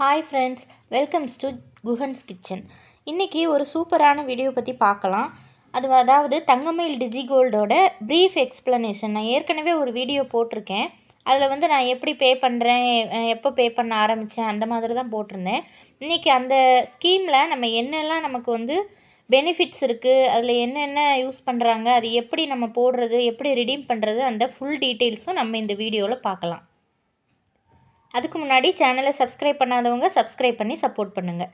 Hi friends welcomes to Guhan's kitchen இன்றைக்கி ஒரு சூப்பரான வீடியோ பற்றி பார்க்கலாம். அது அதாவது தங்கமயில் டிஜிகோல்டோட ப்ரீஃப் எக்ஸ்ப்ளனேஷன் நான் ஏற்கனவே ஒரு வீடியோ போட்டிருக்கேன். அதில் வந்து நான் எப்படி பே பண்ணுறேன் எப்போ பே பண்ண ஆரம்பித்தேன் அந்த மாதிரி தான் போட்டிருந்தேன். இன்றைக்கி அந்த ஸ்கீமில் நம்ம என்னெல்லாம் நமக்கு வந்து பெனிஃபிட்ஸ் இருக்குது அதில் என்னென்ன யூஸ் பண்ணுறாங்க அது எப்படி நம்ம போடுறது எப்படி ரிடீம் பண்ணுறது அந்த ஃபுல் டீட்டெயில்ஸும் நம்ம இந்த வீடியோவில் பார்க்கலாம். அதுக்கு முன்னாடி சேனலை சப்ஸ்கிரைப் பண்ணாதவங்க சப்ஸ்கிரைப் பண்ணி சப்போர்ட் பண்ணுங்கள்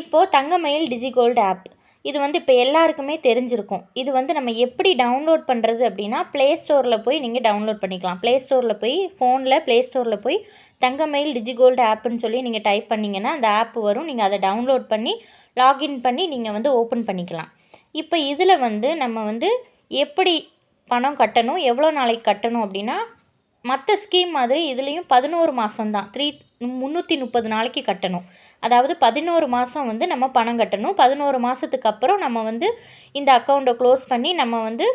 இப்போது தங்கமயில் டிஜிகோல்டு ஆப். இது வந்து இப்போ எல்லாருக்குமே தெரிஞ்சிருக்கும். இது வந்து நம்ம எப்படி டவுன்லோட் பண்ணுறது அப்படின்னா ப்ளே ஸ்டோரில் போய் நீங்கள் டவுன்லோட் பண்ணிக்கலாம். ப்ளே ஸ்டோரில் போய் ஃபோனில் ப்ளே ஸ்டோரில் போய் தங்கமயில் டிஜிகோல்டு ஆப்புன்னு சொல்லி நீங்கள் டைப் பண்ணிங்கன்னா அந்த ஆப் வரும். நீங்கள் அதை டவுன்லோட் பண்ணி லாகின் பண்ணி நீங்கள் வந்து ஓப்பன் பண்ணிக்கலாம். இப்போ இதில் வந்து நம்ம வந்து எப்படி பணம் கட்டணும் எவ்வளோ நாளைக்கு கட்டணும் அப்படின்னா மற்ற ஸ்கீம் மாதிரி இதுலேயும் பதினோரு மாதம்தான் த்ரீ முந்நூற்றி முப்பது நாளைக்கு கட்டணும். அதாவது பதினோரு மாதம் வந்து நம்ம பணம் கட்டணும். பதினோரு மாதத்துக்கு அப்புறம் நம்ம வந்து இந்த அக்கௌண்ட்டை க்ளோஸ் பண்ணி நம்ம வந்து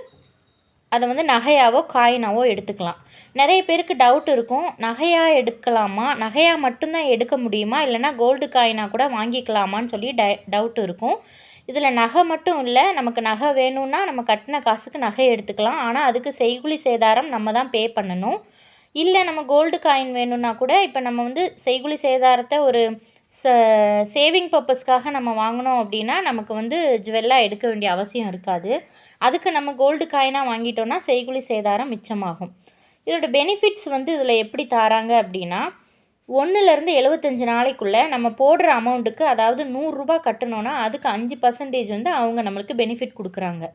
அதை வந்து நகையாவோ காயினாவோ எடுத்துக்கலாம். நிறைய பேருக்கு டவுட் இருக்கும். நகையாக எடுக்கலாமா? நகையாக மட்டும்தான் எடுக்க முடியுமா? இல்லைனா கோல்டு காயினாக கூட வாங்கிக்கலாமான்னு சொல்லி ட டவுட் இருக்கும். இதில் நகை மட்டும் இல்லை நமக்கு நகை வேணும்னா நம்ம கட்டின காசுக்கு நகை எடுத்துக்கலாம். ஆனால் அதுக்கு செய்குலி சேதாரம் நம்ம தான் பே பண்ணணும். இல்லை நம்ம கோல்டு காயின் வேணும்னா கூட இப்போ நம்ம வந்து செய்குலி சேதாரத்தை ஒரு ச சேவிங் பர்பஸ்க்காக நம்ம வாங்கினோம் அப்படின்னா நமக்கு வந்து ஜுவல்லாக எடுக்க வேண்டிய அவசியம் இருக்காது. அதுக்கு நம்ம கோல்டு காயினாக வாங்கிட்டோன்னா செய்குலி சேதாரம் மிச்சமாகும். இதோட பெனிஃபிட்ஸ் வந்து இதில் எப்படி தராங்க அப்படின்னா ஒன்றுலேருந்து எழுபத்தஞ்சு நாளைக்குள்ளே நம்ம போடுற அமௌண்ட்டுக்கு அதாவது நூறுரூபா கட்டணும்னா அதுக்கு அஞ்சு பர்சன்டேஜ் வந்து அவங்க நம்மளுக்கு பெனிஃபிட் கொடுக்குறாங்க.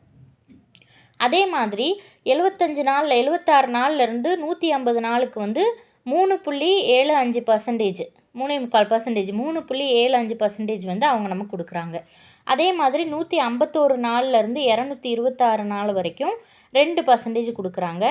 அதே மாதிரி எழுவத்தஞ்சு நாள் எழுபத்தாறு நாள்லேருந்து நூற்றி ஐம்பது நாளுக்கு வந்து மூணு புள்ளி ஏழு அஞ்சு பர்சன்டேஜ் மூணே முக்கால் பர்சன்டேஜ் மூணு புள்ளி ஏழு அஞ்சு பர்சன்டேஜ் வந்து அவங்க நமக்கு கொடுக்குறாங்க. அதே மாதிரி நூற்றி ஐம்பத்தோரு நாள்லேருந்து இரநூத்தி இருபத்தாறு நாள் வரைக்கும் ரெண்டு பர்சன்டேஜ் கொடுக்குறாங்க.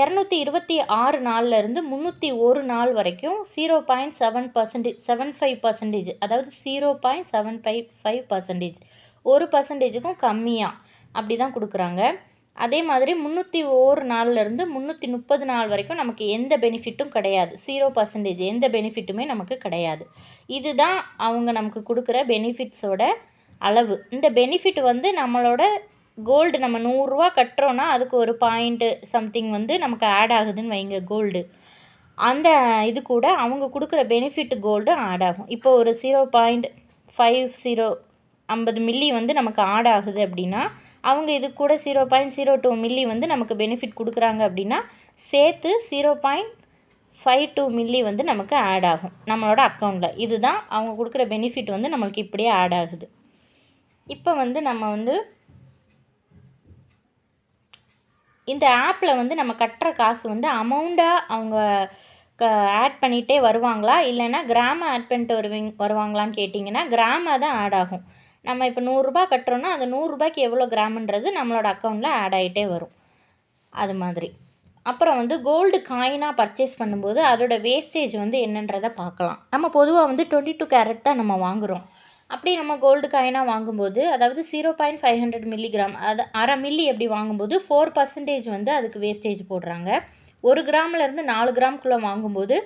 இரநூத்தி இருபத்தி ஆறு நாள்லேருந்து முந்நூற்றி ஒரு நாள் வரைக்கும் zero point seven percentage seven five percentage அதாவது zero point seven five five percentage ஒரு பர்சன்டேஜுக்கும் கம்மியாக அப்படி தான் கொடுக்குறாங்க. அதே மாதிரி முந்நூற்றி ஒரு நாள்லேருந்து முந்நூற்றி முப்பது நாள் வரைக்கும் நமக்கு எந்த பெனிஃபிட்டும் கிடையாது. ஜீரோ பர்சன்டேஜ் எந்த பெனிஃபிட்டுமே நமக்கு கிடையாது. இதுதான் அவங்க நமக்கு கொடுக்குற பெனிஃபிட்ஸோட அளவு. இந்த பெனிஃபிட் வந்து நம்மளோட கோல்டு நம்ம நூறுரூவா கட்டுறோன்னா அதுக்கு ஒரு பாயிண்ட்டு சம்திங் வந்து நமக்கு ஆட் ஆகுதுன்னு வைங்க கோல்டு அந்த இது கூட அவங்க கொடுக்குற பெனிஃபிட் கோல்டு ஆட் ஆகும். இப்போ ஒரு ஜீரோ பாயிண்ட் ஃபைவ் ஜீரோ ஐம்பது மில்லி வந்து நமக்கு ஆட் ஆகுது அப்படின்னா அவங்க இது கூட zero point zero two milli வந்து நமக்கு பெனிஃபிட் கொடுக்குறாங்க அப்படின்னா சேர்த்து zero point five two milli வந்து நமக்கு ஆட் ஆகும் நம்மளோட அக்கௌண்ட்டில் இதுதான் அவங்க கொடுக்குற பெனிஃபிட் வந்து நம்மளுக்கு இப்படியே ஆட் ஆகுது. இப்போ வந்து நம்ம வந்து இந்த ஆப்பில் வந்து நம்ம கட்டுற காசு வந்து அமௌண்ட்டாக அவங்க க ஆட் பண்ணிகிட்டே வருவாங்களா? இல்லைன்னா கிராம ஆட் பண்ணிட்டு வருவீங்க வருவாங்களான்னு கேட்டிங்கன்னா கிராம தான் ஆட் ஆகும். நம்ம இப்போ நூறுரூபா கட்டுறோன்னா அந்த நூறுரூபாய்க்கு எவ்வளோ கிராமுன்றது நம்மளோட அக்கௌண்ட்டில் ஆட் ஆகிட்டே வரும். அது மாதிரி. அப்புறம் வந்து கோல்டு காயினாக பர்ச்சேஸ் பண்ணும்போது அதோட வேஸ்டேஜ் வந்து என்னன்றதை பார்க்கலாம். நம்ம பொதுவாக வந்து டுவெண்ட்டி டூ கேரட் தான் நம்ம வாங்குகிறோம் அப்படி நம்ம கோல்டு காயினாக வாங்கும்போது அதாவது zero point five hundred milligram அது அரை மில்லி அப்படி வாங்கும்போது ஃபோர் பர்சன்டேஜ் வந்து அதுக்கு வேஸ்டேஜ் போடுறாங்க. ஒரு கிராம்லேருந்து நாலு கிராம்குள்ளே வாங்கும்போது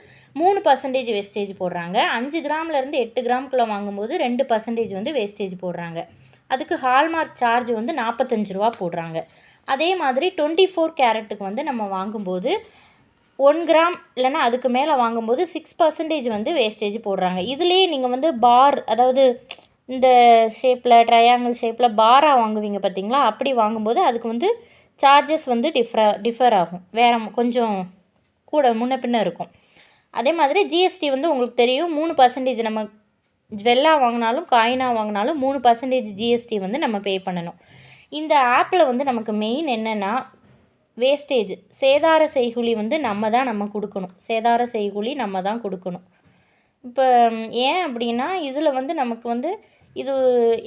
மூணு பர்சன்டேஜ் வேஸ்டேஜ் போடுறாங்க. அஞ்சு கிராம்லேருந்து எட்டு கிராம்குள்ளே வாங்கும்போது ரெண்டு பர்சன்டேஜ் வந்து வேஸ்டேஜ் போடுறாங்க. அதுக்கு ஹால்மார்க் சார்ஜ் வந்து நாற்பத்தஞ்சு ரூபா போடுறாங்க. அதே மாதிரி டுவெண்ட்டி ஃபோர் கேரட்டுக்கு வந்து நம்ம வாங்கும்போது ஒன் கிராம் இல்லைன்னா அதுக்கு மேலே வாங்கும்போது சிக்ஸ் பர்சன்டேஜ் வந்து வேஸ்டேஜ் போடுறாங்க. இதுலேயே நீங்கள் வந்து பார் அதாவது இந்த ஷேப்பில் ட்ரையாங்கிள் ஷேப்பில் பாராக வாங்குவீங்க பார்த்தீங்களா? அப்படி வாங்கும்போது அதுக்கு வந்து சார்ஜஸ் வந்து டிஃப்ர டிஃபர் ஆகும். வேறு கொஞ்சம் கூட முன்ன பின்ன இருக்கும். அதே மாதிரி ஜிஎஸ்டி வந்து உங்களுக்கு தெரியும் மூணு பர்சன்டேஜ் நம்ம ஜுவல்லாக வாங்கினாலும் காயினாக வாங்கினாலும் மூணு பர்சன்டேஜ் ஜிஎஸ்டி வந்து நம்ம பே பண்ணணும். இந்த ஆப்பில் வந்து நமக்கு மெயின் என்னென்னா வேஸ்டேஜ் சேதார செய்கூலி வந்து நம்ம தான் நம்ம கொடுக்கணும். சேதார செய்கூலி நம்ம தான் கொடுக்கணும். இப்போ ஏன் அப்படின்னா இதில் வந்து நமக்கு வந்து இது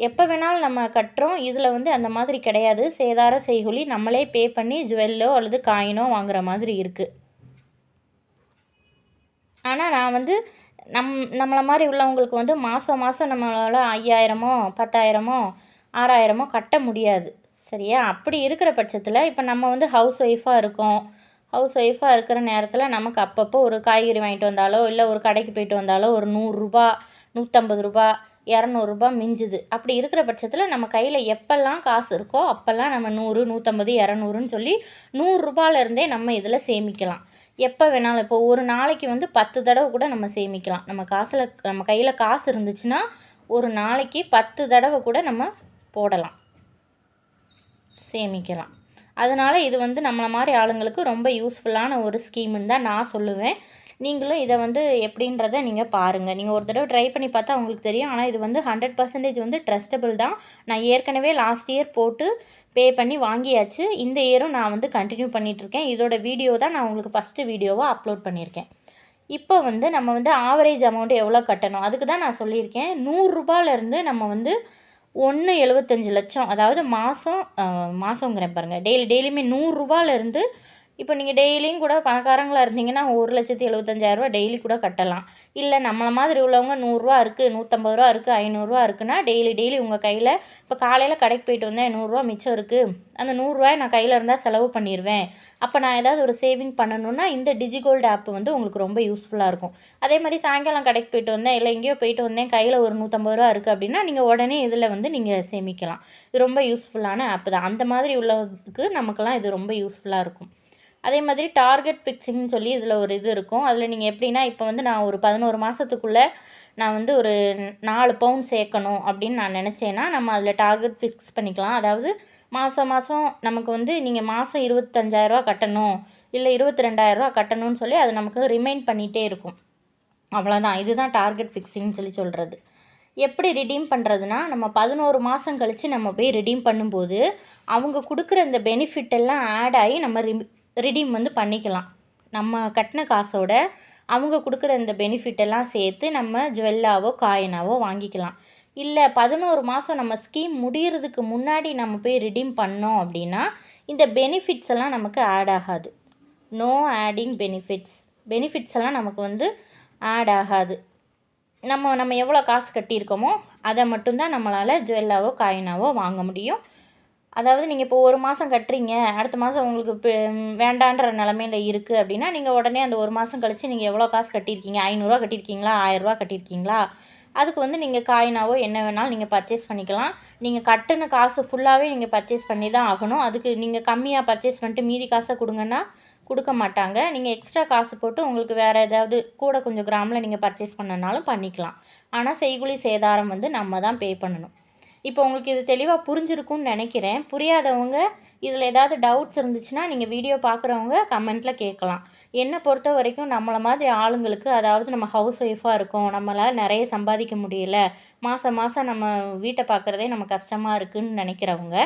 எப்போ வேணாலும் நம்ம கட்டுறோம். இதில் வந்து அந்த மாதிரி கிடையாது. சேதார செய்கூலி நம்மளே பே பண்ணி ஜுவல்லோ அல்லது காயினோ வாங்குற மாதிரி இருக்குது ஆனால் நான் வந்து நம் நம்மளை மாதிரி உள்ளவங்களுக்கு வந்து மாதம் மாதம் நம்மளால் ஐயாயிரமோ பத்தாயிரமோ ஆறாயிரமோ கட்ட முடியாது. சரியா? அப்படி இருக்கிற பட்சத்தில் இப்போ நம்ம வந்து ஹவுஸ் ஒய்ஃபாக இருக்கோம். ஹவுஸ் ஒய்ஃபாக இருக்கிற நேரத்தில் நமக்கு அப்பப்போ ஒரு காய்கறி வாங்கிட்டு வந்தாலோ இல்லை ஒரு கடைக்கு போயிட்டு வந்தாலோ ஒரு நூறுரூபா நூற்றம்பது ரூபா இரநூறுபா மிஞ்சுது. அப்படி இருக்கிற பட்சத்தில் நம்ம கையில் எப்போல்லாம் காசு இருக்கோ அப்போல்லாம் நம்ம நூறு நூற்றம்பது இரநூறுன்னு சொல்லி நூறுரூபாலேருந்தே நம்ம இதில் சேமிக்கலாம். எப்போ வேணாலும் இப்போ ஒரு நாளைக்கு வந்து பத்து தடவை கூட நம்ம சேமிக்கலாம். நம்ம காசில் நம்ம கையில் காசு இருந்துச்சுன்னா ஒரு நாளைக்கு பத்து தடவை கூட நம்ம போடலாம். சேமிக்கலாம். அதனால் இது வந்து நம்மளை மாதிரி ஆளுங்களுக்கு ரொம்ப யூஸ்ஃபுல்லான ஒரு ஸ்கீமுன்னு தான் நான் சொல்லுவேன். நீங்களும் இதை வந்து எப்படின்றத நீங்கள் பாருங்கள் நீங்கள் ஒரு தடவை ட்ரை பண்ணி பார்த்தா உங்களுக்கு தெரியும். ஆனால் இது வந்து ஹண்ட்ரட் பர்சன்டேஜ் வந்து ட்ரஸ்டபிள் தான். நான் ஏற்கனவே லாஸ்ட் இயர் போட்டு பே பண்ணி வாங்கியாச்சு. இந்த இயரும் நான் வந்து கண்டினியூ பண்ணிகிட்ருக்கேன் இதோட வீடியோ தான் நான் உங்களுக்கு ஃபஸ்ட்டு வீடியோவாக அப்லோட் பண்ணியிருக்கேன். இப்போ வந்து நம்ம வந்து ஆவரேஜ் அமௌண்ட் எவ்வளோ கட்டணும்? அதுக்கு தான் நான் சொல்லியிருக்கேன். நூறுரூபாலேருந்து நம்ம வந்து ஒன்று எழுபத்தஞ்சி லட்சம் அதாவது மாதம் மாதங்கிறேன் பாருங்கள் டெய்லி டெய்லியுமே நூறுரூபாலேருந்து இப்போ நீங்கள் டெய்லியும் கூட பணக்காரங்களாக இருந்தீங்கன்னா ஒரு லட்சத்தி எழுபத்தஞ்சாயிரரூவா டெய்லி கூட கட்டலாம். இல்லை நம்மளை மாதிரி உள்ளவங்க நூறுரூவா இருக்குது நூற்றம்பது ரூபா இருக்குது ஐநூறுரூவா இருக்குன்னா டெய்லி டெய்லி உங்கள் கையில் இப்போ காலையில் கடைக்கு போயிட்டு வந்தேன் நூறுரூவா மிச்சம் இருக்குது அந்த நூறுரூவாயை நான் கையில் இருந்தால் செலவு பண்ணிடுவேன் அப்போ நான் ஏதாவது ஒரு சேவிங் பண்ணணுன்னா இந்த டிஜிகோல்டு ஆப் வந்து உங்களுக்கு ரொம்ப யூஸ்ஃபுல்லாக இருக்கும். அதே மாதிரி சாயங்காலம் கடைக்கு போயிட்டு வந்தேன் இல்லை எங்கேயோ போயிட்டு வந்தேன் கையில் ஒரு நூற்றம்பது ரூபா இருக்குது அப்படின்னா நீங்கள் உடனே இதில் வந்து நீங்கள் சேமிக்கலாம். இது ரொம்ப யூஸ்ஃபுல்லான ஆப் தான். அந்த மாதிரி உள்ளதுக்கு நமக்கெல்லாம் இது ரொம்ப யூஸ்ஃபுல்லாக இருக்கும். அதே மாதிரி டார்கெட் ஃபிக்ஸிங்னு சொல்லி இதில் ஒரு இது இருக்கும். அதில் நீங்கள் எப்படின்னா இப்போ வந்து நான் ஒரு பதினோரு மாதத்துக்குள்ளே நான் வந்து ஒரு நாலு பவுன் சேர்க்கணும் அப்படின்னு நான் நினச்சேன்னா நம்ம அதில் டார்கெட் ஃபிக்ஸ் பண்ணிக்கலாம். அதாவது மாதம் மாதம் நமக்கு வந்து நீங்கள் மாதம் இருபத்தஞ்சாயிரரூவா கட்டணும் இல்லை இருபத்தி ரெண்டாயிரரூவா கட்டணும்னு சொல்லி அது நமக்கு ரிமைண்ட் பண்ணிகிட்டே இருக்கும். அவ்வளோதான் இதுதான் டார்கெட் ஃபிக்ஸிங்னு சொல்லி சொல்கிறது எப்படி ரிடீம் பண்ணுறதுனா நம்ம பதினோரு மாதம் கழித்து நம்ம போய் ரிடீம் பண்ணும்போது அவங்க கொடுக்குற இந்த பெனிஃபிட் எல்லாம் ஆட் ஆகி நம்ம ரி ரிடீம் வந்து பண்ணிக்கலாம். நம்ம கட்டின காசோட அவங்க கொடுக்குற இந்த பெனிஃபிட் எல்லாம் சேர்த்து நம்ம ஜுவல்லாவோ காயினாவோ வாங்கிக்கலாம். இல்லை பதினோரு மாதம் நம்ம ஸ்கீம் முடிகிறதுக்கு முன்னாடி நம்ம போய் ரிடீம் பண்ணோம் அப்படின்னா இந்த பெனிஃபிட்ஸ் எல்லாம் நமக்கு ஆட் ஆகாது. நோ ஆடிங் பெனிஃபிட்ஸ் பெனிஃபிட்ஸ் எல்லாம் நமக்கு வந்து ஆட் ஆகாது. நம்ம நம்ம எவ்வளோ காசு கட்டியிருக்கோமோ அதை மட்டும்தான் நம்மளால் ஜுவல்லாவோ காயினாவோ வாங்க முடியும். அதாவது நீங்கள் இப்போ ஒரு மாதம் கட்டுறீங்க அடுத்த மாதம் உங்களுக்கு இப்போ வேண்டான்ற நிலமையில இருக்குது அப்படின்னா நீங்கள் உடனே அந்த ஒரு மாதம் கழித்து நீங்கள் எவ்வளோ காசு கட்டியிருக்கீங்க? ஐநூறுரூவா கட்டியிருக்கீங்களா? ஆயிரரூவா கட்டியிருக்கீங்களா? அதுக்கு வந்து நீங்கள் காயினாவோ என்ன வேணாலும் நீங்கள் பர்ச்சேஸ் பண்ணிக்கலாம். நீங்கள் கட்டின காசு ஃபுல்லாகவே நீங்கள் பர்ச்சேஸ் பண்ணி தான் ஆகணும். அதுக்கு நீங்கள் கம்மியாக பர்ச்சேஸ் பண்ணிட்டு மீதி காசை கொடுங்கன்னா கொடுக்க மாட்டாங்க. நீங்கள் எக்ஸ்ட்ரா காசு போட்டு உங்களுக்கு வேறு ஏதாவது கூட கொஞ்சம் கிராமில் நீங்கள் பர்ச்சேஸ் பண்ணனாலும் பண்ணிக்கலாம். ஆனால் செய்குலி சேதாரம் வந்து நம்ம தான் பே பண்ணணும். இப்போ உங்களுக்கு இது தெளிவாக புரிஞ்சிருக்கும்னு நினைக்கிறேன். புரியாதவங்க இதில் ஏதாவது டவுட்ஸ் இருந்துச்சுன்னா நீங்கள் வீடியோ பார்க்குறவங்க கமெண்ட்டில் கேட்கலாம். என்னை பொறுத்த வரைக்கும் நம்மளை மாதிரி ஆளுங்களுக்கு அதாவது நம்ம ஹவுஸ் ஒய்ஃபாக இருக்கோம் நம்மளால் நிறைய சம்பாதிக்க முடியல மாதம் மாதம் நம்ம வீட்டை பார்க்குறதே நம்ம கஷ்டமாக இருக்குதுன்னு நினைக்கிறவங்க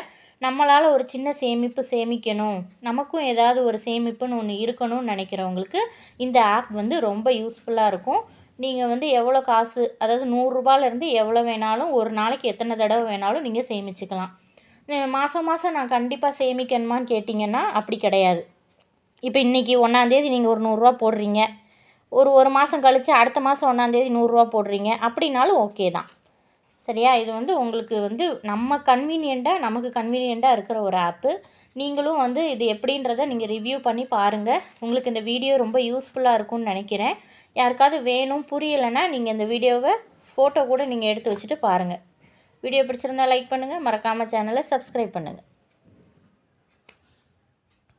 நம்மளால் ஒரு சின்ன சேமிப்பு சேமிக்கணும் நமக்கும் ஏதாவது ஒரு சேமிப்புன்னு ஒன்று இருக்கணும்னு நினைக்கிறவங்களுக்கு இந்த ஆப் வந்து ரொம்ப யூஸ்ஃபுல்லாக இருக்கும். நீங்கள் வந்து எவ்வளோ காசு அதாவது நூறுரூபாலேருந்து எவ்வளோ வேணாலும் ஒரு நாளைக்கு எத்தனை தடவை வேணாலும் நீங்கள் சேமிச்சுக்கலாம். மாதம் மாதம் நான் கண்டிப்பாக சேமிக்கணுமான்னு கேட்டிங்கன்னா அப்படி கிடையாது. இப்போ இன்றைக்கி ஒன்றாந்தேதி நீங்கள் ஒரு நூறுரூவா போடுறீங்க. ஒரு ஒரு மாதம் கழித்து அடுத்த மாதம் ஒன்றாந்தேதி நூறுரூவா போடுறீங்க. அப்படின்னாலும் ஓகே தான். சரியா? இது வந்து உங்களுக்கு வந்து நம்ம கன்வீனியண்ட்டாக நமக்கு கன்வீனியண்ட்டாக இருக்கிற ஒரு ஆப்பு நீங்களும் வந்து இது எப்படின்றத நீங்கள் ரிவ்யூ பண்ணி பாருங்கள் உங்களுக்கு இந்த வீடியோ ரொம்ப யூஸ்ஃபுல்லாக இருக்கும்னு நினைக்கிறேன். யாருக்காவது வேணும் புரியலைன்னா நீங்கள் இந்த வீடியோவை ஃபோட்டோ கூட நீங்கள் எடுத்து வச்சுட்டு பாருங்கள் வீடியோ பிடிச்சிருந்தா லைக் பண்ணுங்கள் மறக்காமல் சேனலை சப்ஸ்கிரைப் பண்ணுங்கள்